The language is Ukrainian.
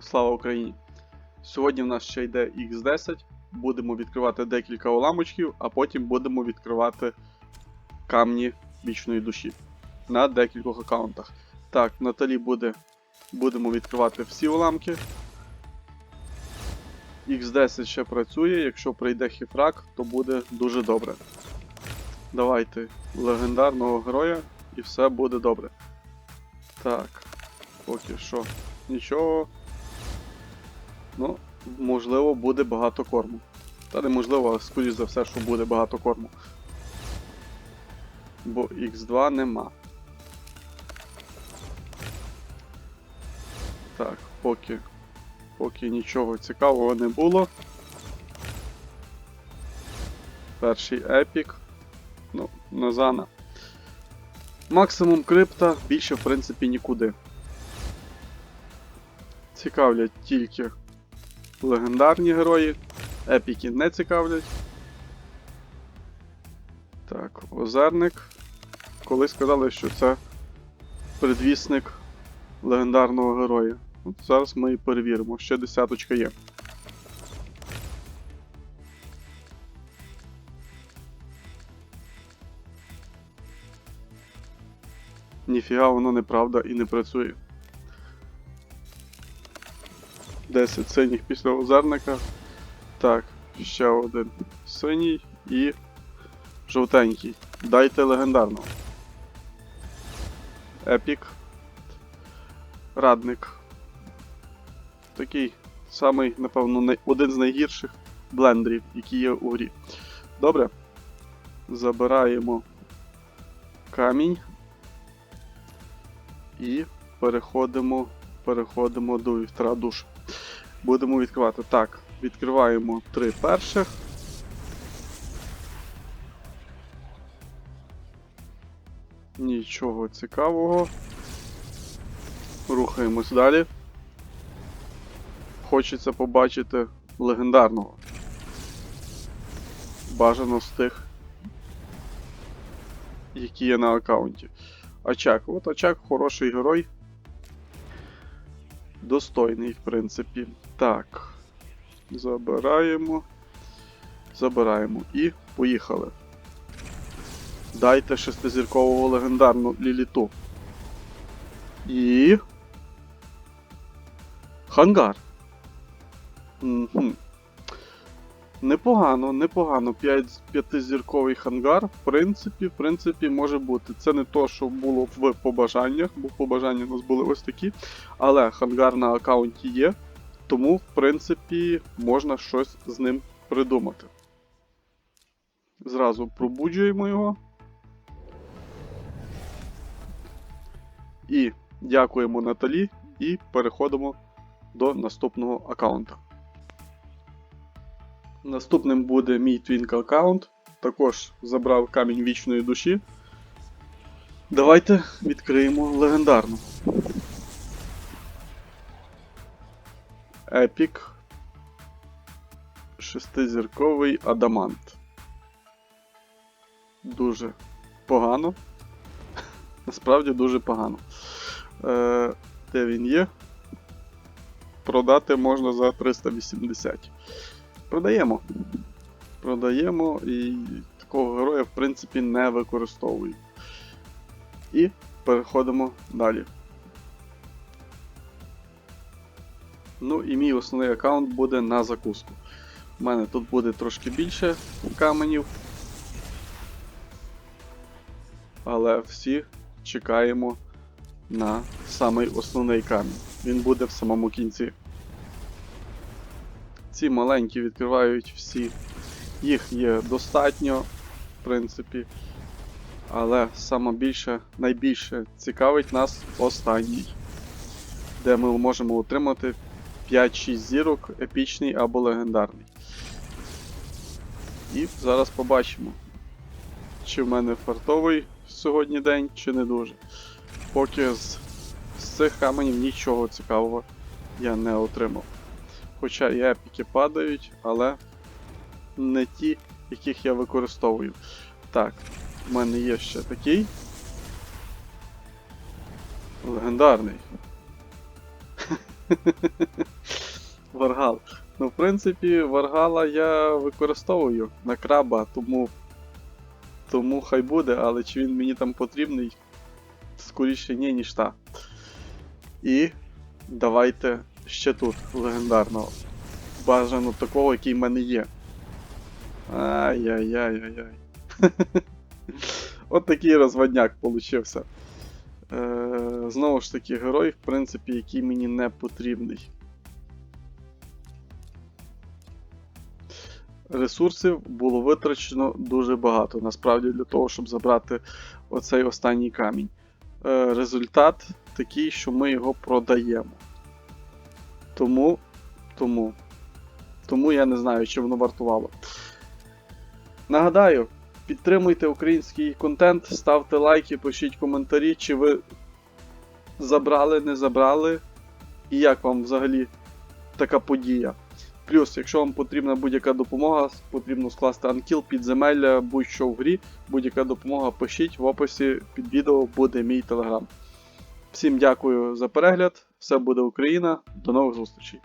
Слава Україні! Сьогодні в нас ще йде X10. Будемо відкривати декілька уламочків, а потім будемо відкривати камні вічної душі на декількох аккаунтах. Так, Наталі буде. Будемо відкривати всі уламки. X10 ще працює, якщо прийде хіфрак, то буде дуже добре. Давайте легендарного героя і все буде добре. Так, поки що нічого. Ну, можливо, буде багато корму. Та неможливо, скоріш за все, що буде багато корму. Бо X2 нема. Так, поки. Поки нічого цікавого не було. Перший епік. Ну, Назана. Максимум крипта, більше в принципі нікуди. Цікавлять тільки легендарні герої. Епіки не цікавлять. Так, озерник. Коли сказали, що це предвісник легендарного героя. От зараз ми перевіримо. Ще десяточка є. Ніфіга воно неправда і не працює. 10 синіх після озерника. Так, ще один синій і жовтенький. Дайте легендарного. Епік. Радник. Такий самий, напевно, най- один з найгірших блендерів, які є у грі. Добре. Забираємо камінь. І переходимо, переходимо до вівтра душ. Будемо відкривати. Так, відкриваємо три перших. Нічого цікавого. Рухаємось далі. Хочеться побачити легендарного. Бажано з тих, які є на аккаунті. Ачак. От Ачак хороший герой. Достойний, в принципі. Так. Забираємо. Забираємо. І поїхали. Дайте шестизіркового легендарну ліліту. І. Хангар. Мгм. Непогано, непогано. 5, п'ятизірковий хангар, в принципі, в принципі, може бути. Це не то, що було в побажаннях, бо побажання у нас були ось такі. Але хангар на аккаунті є, тому, в принципі, можна щось з ним придумати. Зразу пробуджуємо його. І дякуємо Наталі, і переходимо до наступного аккаунта. Наступним буде мій Twink аккаунт. Також забрав камінь вічної душі. Давайте відкриємо легендарну. Епік. Шестизірковий адамант. Дуже погано. Насправді дуже погано. Е, Де він є? Продати можна за 380. Продаємо. Продаємо і такого героя, в принципі, не використовую. І переходимо далі. Ну і мій основний аккаунт буде на закуску. У мене тут буде трошки більше каменів. Але всі чекаємо на самий основний камінь. Він буде в самому кінці. Ці маленькі відкривають всі. Їх є достатньо, в принципі. Але саме більше, найбільше цікавить нас останній, де ми можемо отримати 5-6 зірок, епічний або легендарний. І зараз побачимо, чи в мене фартовий сьогодні день, чи не дуже. Поки з, з цих каменів нічого цікавого я не отримав. Хоча і епіки падають, але не ті, яких я використовую. Так, в мене є ще такий. Легендарний. Варгал. Ну, в принципі, Варгала я використовую на краба, тому. Тому хай буде, але чи він мені там потрібний? Скоріше ні, ніж та. І давайте ще тут легендарного. Бажано такого, який в мене є. Ай-яй-яй-яй-яй. От такий розводняк получився. Е, знову ж таки, герой, в принципі, який мені не потрібний. Ресурсів було витрачено дуже багато, насправді, для того, щоб забрати оцей останній камінь. Е, результат такий, що ми його продаємо. Тому, тому, тому я не знаю, чи воно вартувало. Нагадаю, підтримуйте український контент, ставте лайки, пишіть коментарі, чи ви забрали, не забрали, і як вам взагалі така подія. Плюс, якщо вам потрібна будь-яка допомога, потрібно скласти анкіл, підземелля, будь-що в грі, будь-яка допомога пишіть в описі під відео буде мій телеграм. Всім дякую за перегляд, все буде Україна, до нових зустрічей.